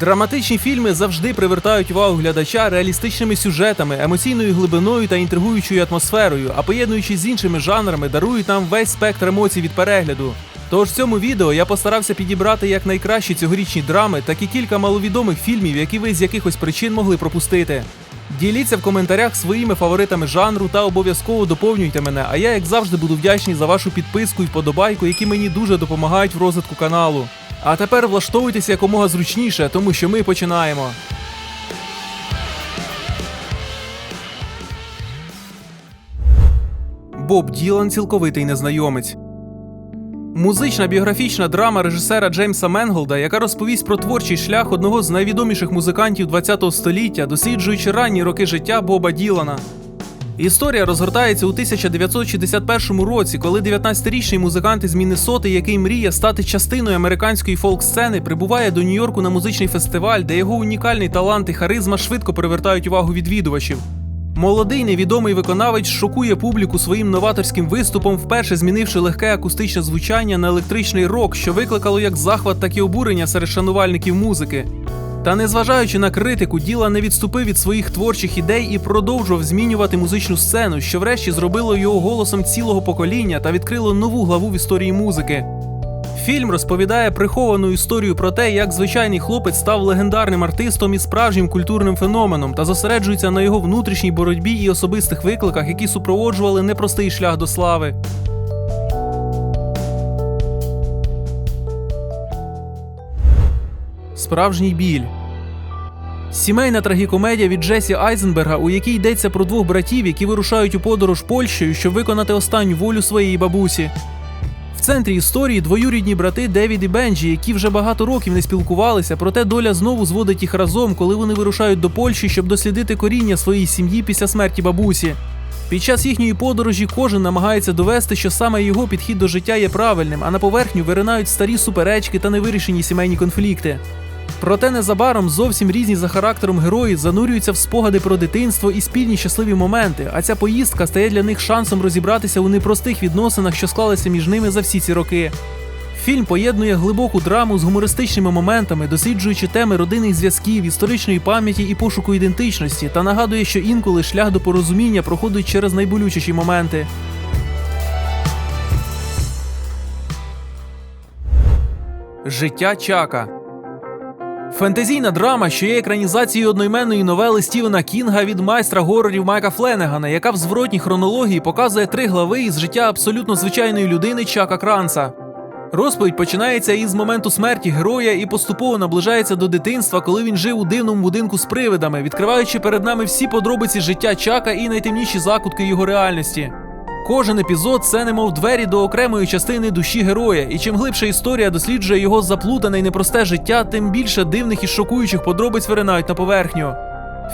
Драматичні фільми завжди привертають увагу глядача реалістичними сюжетами, емоційною глибиною та інтригуючою атмосферою, а поєднуючись з іншими жанрами, дарують нам весь спектр емоцій від перегляду. Тож в цьому відео я постарався підібрати як найкращі цьогорічні драми, так і кілька маловідомих фільмів, які ви з якихось причин могли пропустити. Діліться в коментарях своїми фаворитами жанру та обов'язково доповнюйте мене. А я, як завжди, буду вдячний за вашу підписку і вподобайку, які мені дуже допомагають в розвитку каналу. А тепер влаштовуйтесь якомога зручніше, тому що ми починаємо. Боб Ділан цілковитий незнайомець. Музична біографічна драма режисера Джеймса Менголда, яка розповість про творчий шлях одного з найвідоміших музикантів ХХ століття, досліджуючи ранні роки життя Боба Ділана. Історія розгортається у 1961 році, коли 19-річний музикант із Міннесоти, який мріє стати частиною американської фолк-сцени, прибуває до Нью-Йорку на музичний фестиваль, де його унікальний талант і харизма швидко привертають увагу відвідувачів. Молодий невідомий виконавець шокує публіку своїм новаторським виступом, вперше змінивши легке акустичне звучання на електричний рок, що викликало як захват, так і обурення серед шанувальників музики. Та незважаючи на критику, діла не відступив від своїх творчих ідей і продовжував змінювати музичну сцену, що врешті зробило його голосом цілого покоління та відкрило нову главу в історії музики. Фільм розповідає приховану історію про те, як звичайний хлопець став легендарним артистом і справжнім культурним феноменом та зосереджується на його внутрішній боротьбі і особистих викликах, які супроводжували непростий шлях до слави. Справжній біль. Сімейна трагікомедія від Джесі Айзенберга, у якій йдеться про двох братів, які вирушають у подорож Польщею, щоб виконати останню волю своєї бабусі. В центрі історії двоюрідні брати Девід і Бенджі, які вже багато років не спілкувалися, проте доля знову зводить їх разом, коли вони вирушають до Польщі, щоб дослідити коріння своєї сім'ї після смерті бабусі. Під час їхньої подорожі кожен намагається довести, що саме його підхід до життя є правильним, а на поверхню виринають старі суперечки та невирішені сімейні конфлікти. Проте незабаром зовсім різні за характером герої занурюються в спогади про дитинство і спільні щасливі моменти, а ця поїздка стає для них шансом розібратися у непростих відносинах, що склалися між ними за всі ці роки. Фільм поєднує глибоку драму з гумористичними моментами, досліджуючи теми родинних зв'язків, історичної пам'яті і пошуку ідентичності, та нагадує, що інколи шлях до порозуміння проходить через найболючіші моменти. Життя Чака Фентезійна драма, що є екранізацією одноіменної новели Стівена Кінга від майстра горорів Майка Фленегана, яка в зворотній хронології показує три глави із життя абсолютно звичайної людини Чака Кранца. Розповідь починається із моменту смерті героя і поступово наближається до дитинства, коли він жив у дивному будинку з привидами, відкриваючи перед нами всі подробиці життя Чака і найтемніші закутки його реальності. Кожен епізод це немов двері до окремої частини душі героя, і чим глибша історія досліджує його заплутане і непросте життя, тим більше дивних і шокуючих подробиць виринають на поверхню.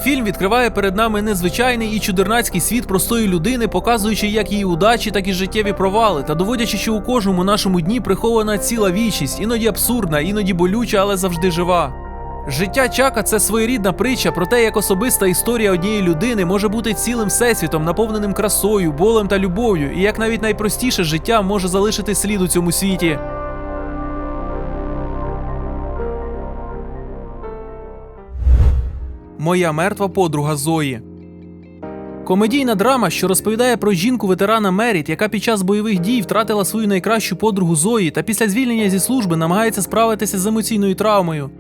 Фільм відкриває перед нами незвичайний і чудернацький світ простої людини, показуючи як її удачі, так і життєві провали, та доводячи, що у кожному нашому дні прихована ціла вічність, іноді абсурдна, іноді болюча, але завжди жива. Життя Чака це своєрідна притча про те, як особиста історія однієї людини може бути цілим всесвітом, наповненим красою, болем та любов'ю, і як навіть найпростіше життя може залишити слід у цьому світі. Моя мертва подруга Зої. Комедійна драма, що розповідає про жінку ветерана Меріт, яка під час бойових дій втратила свою найкращу подругу Зої та після звільнення зі служби намагається справитися з емоційною травмою.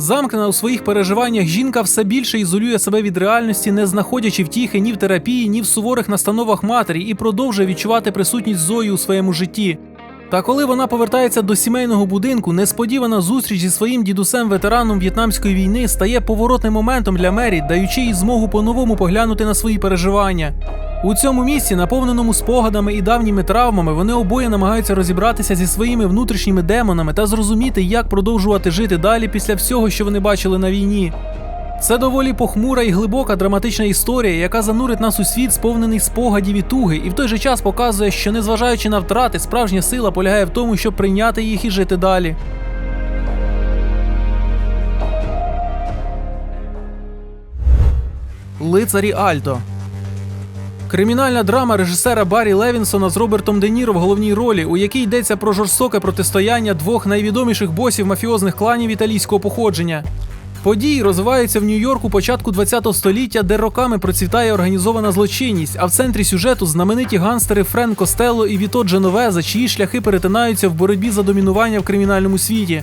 Замкнена у своїх переживаннях жінка все більше ізолює себе від реальності, не знаходячи втіхи ні в терапії, ні в суворих настановах матері, і продовжує відчувати присутність Зої у своєму житті. Та коли вона повертається до сімейного будинку, несподівана зустріч зі своїм дідусем-ветераном В'єтнамської війни стає поворотним моментом для Мері, даючи їй змогу по-новому поглянути на свої переживання. У цьому місці, наповненому спогадами і давніми травмами, вони обоє намагаються розібратися зі своїми внутрішніми демонами та зрозуміти, як продовжувати жити далі після всього, що вони бачили на війні. Це доволі похмура і глибока драматична історія, яка занурить нас у світ, сповнений спогадів і туги, і в той же час показує, що незважаючи на втрати, справжня сила полягає в тому, щоб прийняти їх і жити далі. Лицарі Альто Кримінальна драма режисера Баррі Левінсона з Робертом Де Ніро в головній ролі, у якій йдеться про жорстоке протистояння двох найвідоміших босів мафіозних кланів італійського походження. Події розвиваються в Нью-Йорку початку ХХ століття, де роками процвітає організована злочинність, а в центрі сюжету знамениті ганстери Френ Костелло і Віто Дженовеза, чиї шляхи перетинаються в боротьбі за домінування в кримінальному світі.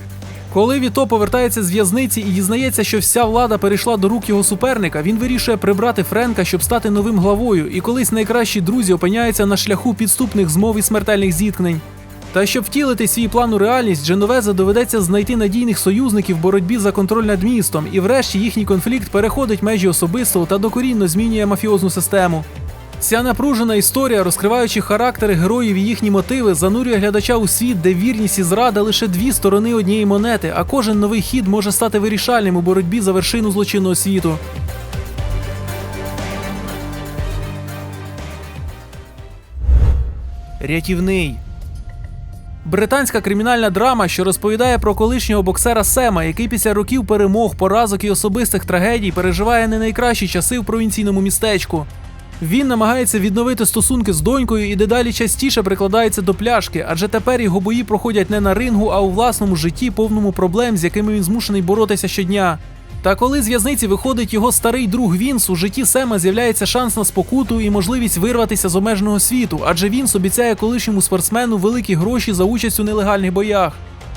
Коли Віто повертається з в'язниці і дізнається, що вся влада перейшла до рук його суперника, він вирішує прибрати Френка, щоб стати новим главою, і колись найкращі друзі опиняються на шляху підступних змов і смертельних зіткнень. Та щоб втілити свій план у реальність, Дженовеза доведеться знайти надійних союзників в боротьбі за контроль над містом, і врешті їхній конфлікт переходить межі особистого та докорінно змінює мафіозну систему. Ця напружена історія, розкриваючи характери героїв і їхні мотиви, занурює глядача у світ, де вірність і зрада лише дві сторони однієї монети, а кожен новий хід може стати вирішальним у боротьбі за вершину злочинного світу. Рятівний Британська кримінальна драма, що розповідає про колишнього боксера Сема, який після років перемог, поразок і особистих трагедій переживає не найкращі часи в провінційному містечку. Він намагається відновити стосунки з донькою і дедалі частіше прикладається до пляшки, адже тепер його бої проходять не на рингу, а у власному житті, повному проблем, з якими він змушений боротися щодня. Та коли з в'язниці виходить його старий друг Вінс, у житті Сема з'являється шанс на спокуту і можливість вирватися з обмеженого світу, адже Вінс обіцяє колишньому спортсмену великі гроші за участь у нелегальних боях.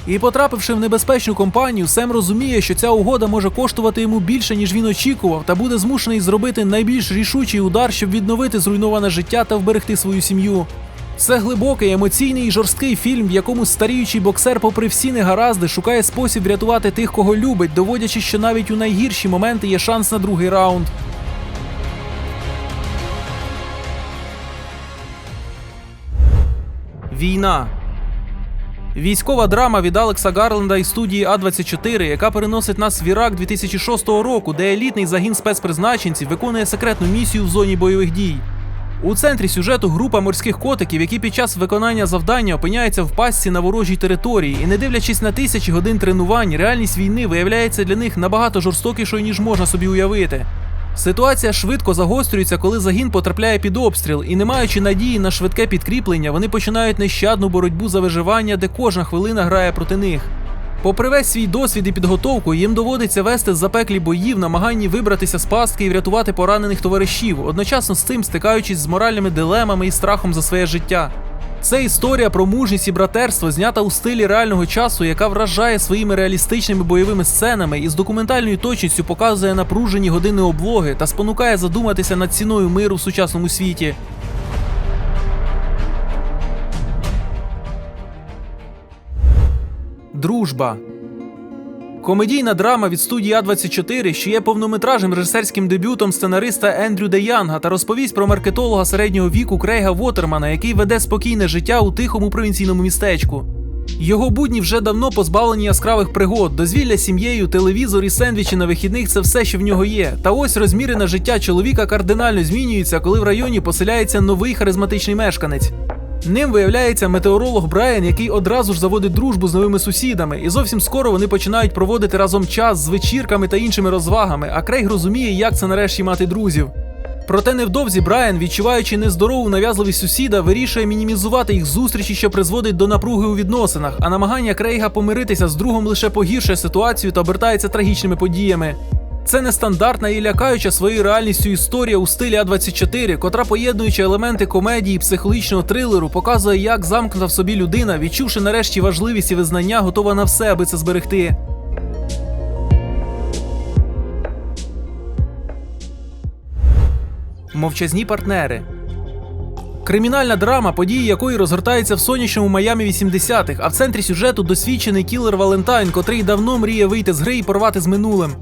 І потрапивши в небезпечну компанію, Сем розуміє, що ця угода може коштувати йому більше, ніж він очікував, та буде змушений зробити найбільш рішучий удар, щоб відновити зруйноване життя та вберегти свою сім'ю. Це глибокий, емоційний і жорсткий фільм, в якому старіючий боксер, попри всі негаразди, шукає спосіб врятувати тих, кого любить, доводячи, що навіть у найгірші моменти є шанс на другий раунд. Війна. Військова драма від Алекса Гарленда і студії А24, яка переносить нас в Ірак 2006 року, де елітний загін спецпризначенців виконує секретну місію в зоні бойових дій. У центрі сюжету група морських котиків, які під час виконання завдання опиняються в пастці на ворожій території, і не дивлячись на тисячі годин тренувань, реальність війни виявляється для них набагато жорстокішою, ніж можна собі уявити. Ситуація швидко загострюється, коли загін потрапляє під обстріл, і не маючи надії на швидке підкріплення, вони починають нещадну боротьбу за виживання, де кожна хвилина грає проти них. Попри весь свій досвід і підготовку, їм доводиться вести запеклі бої в намаганні вибратися з пастки і врятувати поранених товаришів, одночасно з цим стикаючись з моральними дилемами і страхом за своє життя. Це історія про мужність і братерство, знята у стилі реального часу, яка вражає своїми реалістичними бойовими сценами і з документальною точністю показує напружені години облоги та спонукає задуматися над ціною миру в сучасному світі. Дружба. Комедійна драма від студії А24, що є повнометражним режисерським дебютом сценариста Ендрю Де Янга та розповість про маркетолога середнього віку Крейга Вотермана, який веде спокійне життя у тихому провінційному містечку. Його будні вже давно позбавлені яскравих пригод, дозвілля сім'єю, телевізор і сендвічі на вихідних це все, що в нього є. Та ось розмірене життя чоловіка кардинально змінюється, коли в районі поселяється новий харизматичний мешканець. Ним виявляється метеоролог Брайан, який одразу ж заводить дружбу з новими сусідами, і зовсім скоро вони починають проводити разом час з вечірками та іншими розвагами, а Крейг розуміє, як це нарешті мати друзів. Проте невдовзі Брайан, відчуваючи нездорову нав'язливість сусіда, вирішує мінімізувати їх зустрічі, що призводить до напруги у відносинах, а намагання Крейга помиритися з другом лише погіршує ситуацію та обертається трагічними подіями. Це нестандартна і лякаюча своєю реальністю історія у стилі А24, котра, поєднуючи елементи комедії і психологічного трилеру, показує, як замкнута в собі людина, відчувши нарешті важливість і визнання, готова на все, аби це зберегти. Мовчазні партнери. Кримінальна драма, події якої розгортаються в сонячному Майамі 80-х, а в центрі сюжету досвідчений кілер Валентайн, котрий давно мріє вийти з гри і порвати з минулим.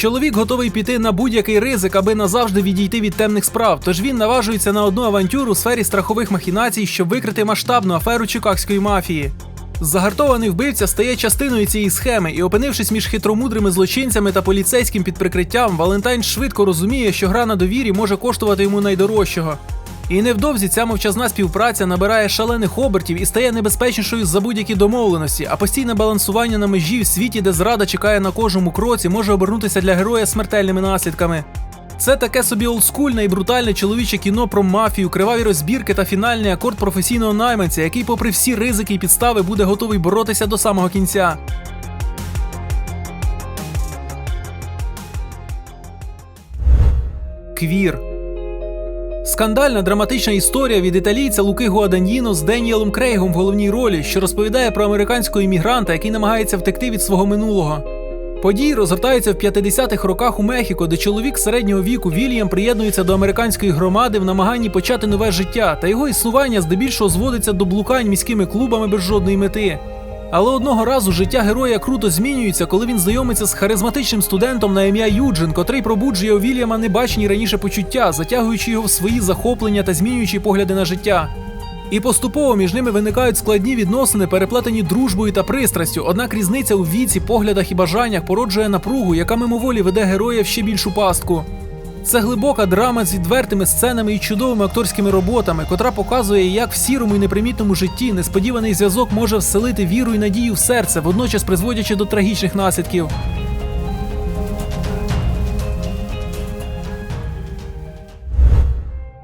Чоловік готовий піти на будь-який ризик, аби назавжди відійти від темних справ. Тож він наважується на одну авантюру у сфері страхових махінацій, щоб викрити масштабну аферу чикагської мафії. Загартований вбивця стає частиною цієї схеми, і, опинившись між хитромудрими злочинцями та поліцейським під прикриттям, Валентайн швидко розуміє, що гра на довірі може коштувати йому найдорожчого. І невдовзі ця мовчазна співпраця набирає шалених обертів і стає небезпечнішою за будь-які домовленості, а постійне балансування на межі в світі, де зрада чекає на кожному кроці, може обернутися для героя смертельними наслідками. Це таке собі олдскульне і брутальне чоловіче кіно про мафію, криваві розбірки та фінальний акорд професійного найманця, який, попри всі ризики і підстави, буде готовий боротися до самого кінця. Квір Скандальна драматична історія від італійця Луки Гуаданьїно з Деніелом Крейгом в головній ролі, що розповідає про американського іммігранта, який намагається втекти від свого минулого. Події розгортаються в 50-х роках у Мехіко, де чоловік середнього віку Вільям приєднується до американської громади в намаганні почати нове життя, та його існування здебільшого зводиться до блукань міськими клубами без жодної мети. Але одного разу життя героя круто змінюється, коли він знайомиться з харизматичним студентом на ім'я Юджин, котрий пробуджує у Вільяма небачені раніше почуття, затягуючи його в свої захоплення та змінюючи погляди на життя. І поступово між ними виникають складні відносини, переплетені дружбою та пристрастю. Однак різниця у віці, поглядах і бажаннях породжує напругу, яка мимоволі веде героя в ще більшу пастку. Це глибока драма з відвертими сценами і чудовими акторськими роботами, котра показує, як в сірому і непримітному житті несподіваний зв'язок може вселити віру і надію в серце, водночас призводячи до трагічних наслідків.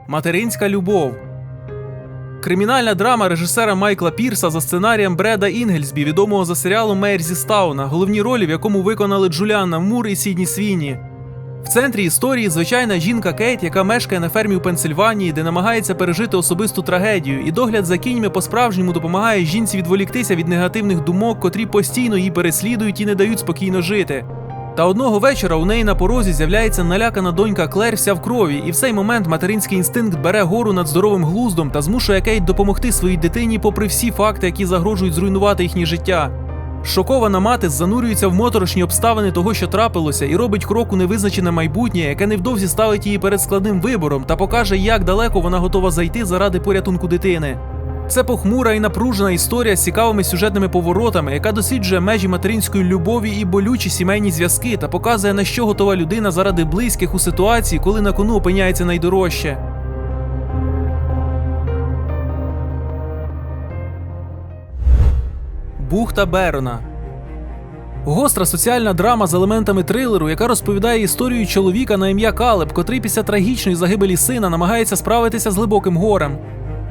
Материнська любов. Кримінальна драма режисера Майкла Пірса за сценарієм Бреда Інгельсбі, відомого за серіалом Мейр зі Стауна, головні ролі в якому виконали Джуліанна Мур і Сідні Свіні. В центрі історії звичайна жінка Кейт, яка мешкає на фермі у Пенсильванії, де намагається пережити особисту трагедію, і догляд за кіньми по-справжньому допомагає жінці відволіктися від негативних думок, котрі постійно її переслідують і не дають спокійно жити. Та одного вечора у неї на порозі з'являється налякана донька Клер вся в крові, і в цей момент материнський інстинкт бере гору над здоровим глуздом та змушує Кейт допомогти своїй дитині, попри всі факти, які загрожують зруйнувати їхнє життя. Шокована мати занурюється в моторошні обставини того, що трапилося, і робить крок у невизначене майбутнє, яке невдовзі ставить її перед складним вибором та покаже, як далеко вона готова зайти заради порятунку дитини. Це похмура і напружена історія з цікавими сюжетними поворотами, яка досліджує межі материнської любові і болючі сімейні зв'язки та показує, на що готова людина заради близьких у ситуації, коли на кону опиняється найдорожче. Бухта Берона. Гостра соціальна драма з елементами трилеру, яка розповідає історію чоловіка на ім'я Калеб, котрий після трагічної загибелі сина намагається справитися з глибоким горем.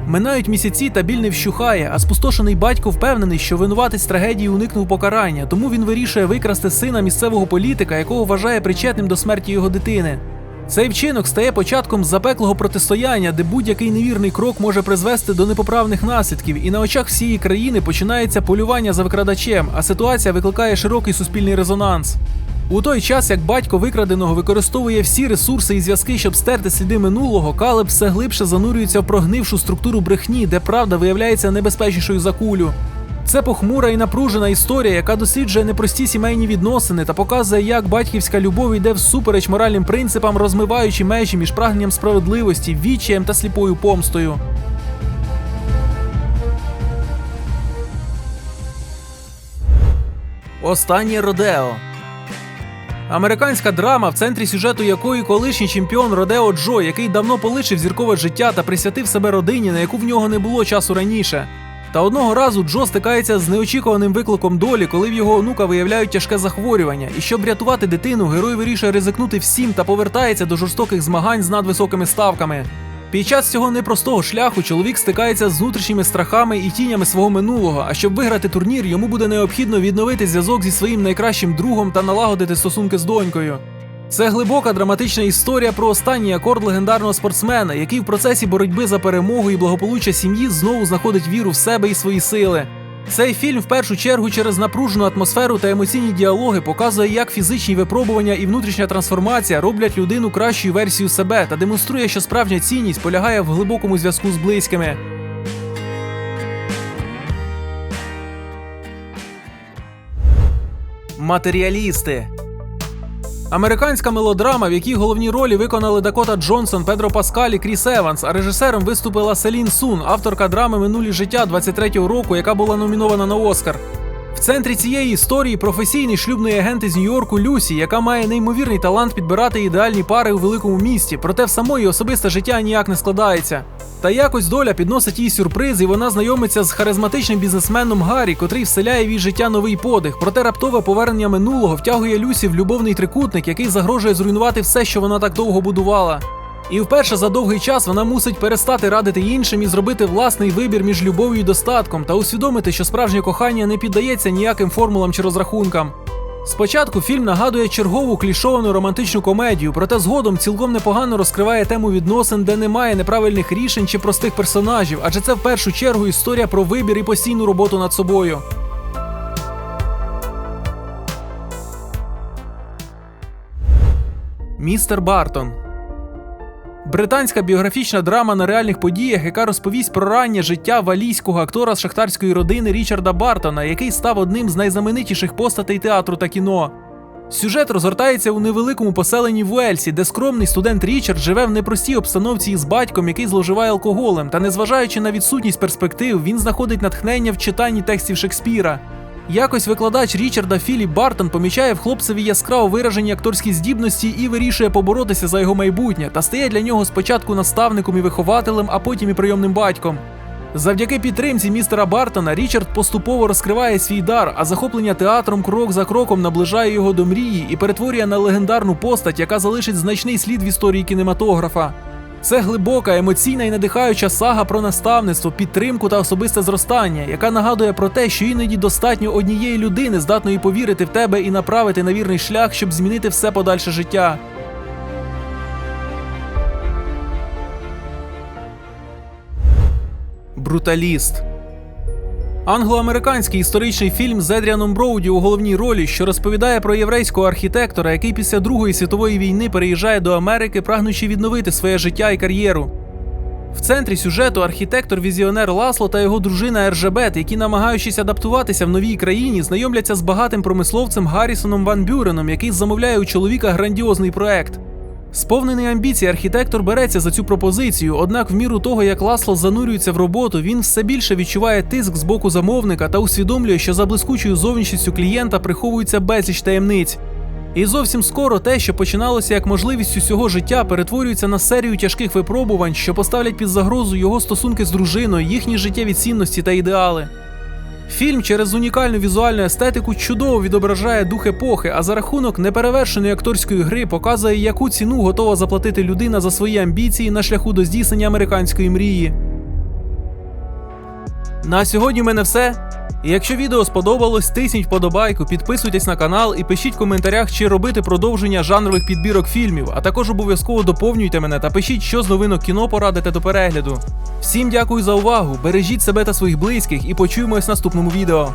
Минають місяці та біль не вщухає, а спустошений батько впевнений, що винуватець трагедії уникнув покарання, тому він вирішує викрасти сина місцевого політика, якого вважає причетним до смерті його дитини. Цей вчинок стає початком запеклого протистояння, де будь-який невірний крок може призвести до непоправних наслідків, і на очах всієї країни починається полювання за викрадачем, а ситуація викликає широкий суспільний резонанс. У той час, як батько викраденого використовує всі ресурси і зв'язки, щоб стерти сліди минулого, Калеб все глибше занурюється в прогнившу структуру брехні, де правда виявляється небезпечнішою за кулю. Це похмура і напружена історія, яка досліджує непрості сімейні відносини та показує, як батьківська любов йде всупереч моральним принципам, розмиваючи межі між прагненням справедливості, відчаєм та сліпою помстою. Останнє Родео. Американська драма, в центрі сюжету якої колишній чемпіон Родео Джо, який давно полишив зіркове життя та присвятив себе родині, на яку в нього не було часу раніше. Та одного разу Джо стикається з неочікуваним викликом долі, коли в його онука виявляють тяжке захворювання. І щоб врятувати дитину, герой вирішує ризикнути всім та повертається до жорстоких змагань з надвисокими ставками. Під час цього непростого шляху чоловік стикається з внутрішніми страхами і тінями свого минулого. А щоб виграти турнір, йому буде необхідно відновити зв'язок зі своїм найкращим другом та налагодити стосунки з донькою. Це глибока драматична історія про останній акорд легендарного спортсмена, який в процесі боротьби за перемогу і благополуччя сім'ї знову знаходить віру в себе і свої сили. Цей фільм в першу чергу через напружену атмосферу та емоційні діалоги показує, як фізичні випробування і внутрішня трансформація роблять людину кращою версією себе та демонструє, що справжня цінність полягає в глибокому зв'язку з близькими. Матеріалісти. Американська мелодрама, в якій головні ролі виконали Дакота Джонсон, Педро Паскаль і Кріс Еванс, а режисером виступила Селін Сун, авторка драми Минулі життя 23-го року, яка була номінована на Оскар. В центрі цієї історії професійний шлюбний агент із Нью-Йорку Люсі, яка має неймовірний талант підбирати ідеальні пари у великому місті, проте в самої особисте життя ніяк не складається. Та якось доля підносить їй сюрприз, і вона знайомиться з харизматичним бізнесменом Гаррі, котрий вселяє в її життя новий подих. Проте раптове повернення минулого втягує Люсі в любовний трикутник, який загрожує зруйнувати все, що вона так довго будувала. І вперше за довгий час вона мусить перестати радити іншим і зробити власний вибір між любов'ю і достатком та усвідомити, що справжнє кохання не піддається ніяким формулам чи розрахункам. Спочатку фільм нагадує чергову клішовану романтичну комедію, проте згодом цілком непогано розкриває тему відносин, де немає неправильних рішень чи простих персонажів, адже це в першу чергу історія про вибір і постійну роботу над собою. Містер Бартон Британська біографічна драма на реальних подіях, яка розповість про раннє життя валійського актора з шахтарської родини Річарда Бартона, який став одним з найзнаменитіших постатей театру та кіно. Сюжет розгортається у невеликому поселенні в Уельсі, де скромний студент Річард живе в непростій обстановці із батьком, який зловживає алкоголем, та незважаючи на відсутність перспектив, він знаходить натхнення в читанні текстів Шекспіра. Якось викладач Річарда Філіп Бартон помічає в хлопцеві яскраво виражені акторські здібності і вирішує поборотися за його майбутнє та стає для нього спочатку наставником і вихователем, а потім і прийомним батьком. Завдяки підтримці містера Бартона Річард поступово розкриває свій дар, а захоплення театром крок за кроком наближає його до мрії і перетворює на легендарну постать, яка залишить значний слід в історії кінематографа. Це глибока, емоційна і надихаюча сага про наставництво, підтримку та особисте зростання, яка нагадує про те, що іноді достатньо однієї людини, здатної повірити в тебе і направити на вірний шлях, щоб змінити все подальше життя. Бруталіст. Англо-американський історичний фільм з Едріаном Броуді у головній ролі, що розповідає про єврейського архітектора, який після Другої світової війни переїжджає до Америки, прагнучи відновити своє життя і кар'єру. В центрі сюжету архітектор-візіонер Ласло та його дружина Ержебет, які, намагаючись адаптуватися в новій країні, знайомляться з багатим промисловцем Гаррісоном Ван Бюреном, який замовляє у чоловіка грандіозний проект. Сповнений амбіцій, архітектор береться за цю пропозицію, однак, в міру того, як Ласло занурюється в роботу, він все більше відчуває тиск з боку замовника та усвідомлює, що за блискучою зовнішністю клієнта приховується безліч таємниць. І зовсім скоро те, що починалося як можливість усього життя, перетворюється на серію тяжких випробувань, що поставлять під загрозу його стосунки з дружиною, їхні життєві цінності та ідеали. Фільм через унікальну візуальну естетику чудово відображає дух епохи, а за рахунок неперевершеної акторської гри показує, яку ціну готова заплатити людина за свої амбіції на шляху до здійснення американської мрії. На сьогодні в мене все. Якщо відео сподобалось, тисніть вподобайку, підписуйтесь на канал і пишіть в коментарях, чи робити продовження жанрових підбірок фільмів, а також обов'язково доповнюйте мене та пишіть, що з новинок кіно порадите до перегляду. Всім дякую за увагу, бережіть себе та своїх близьких і почуємось в наступному відео.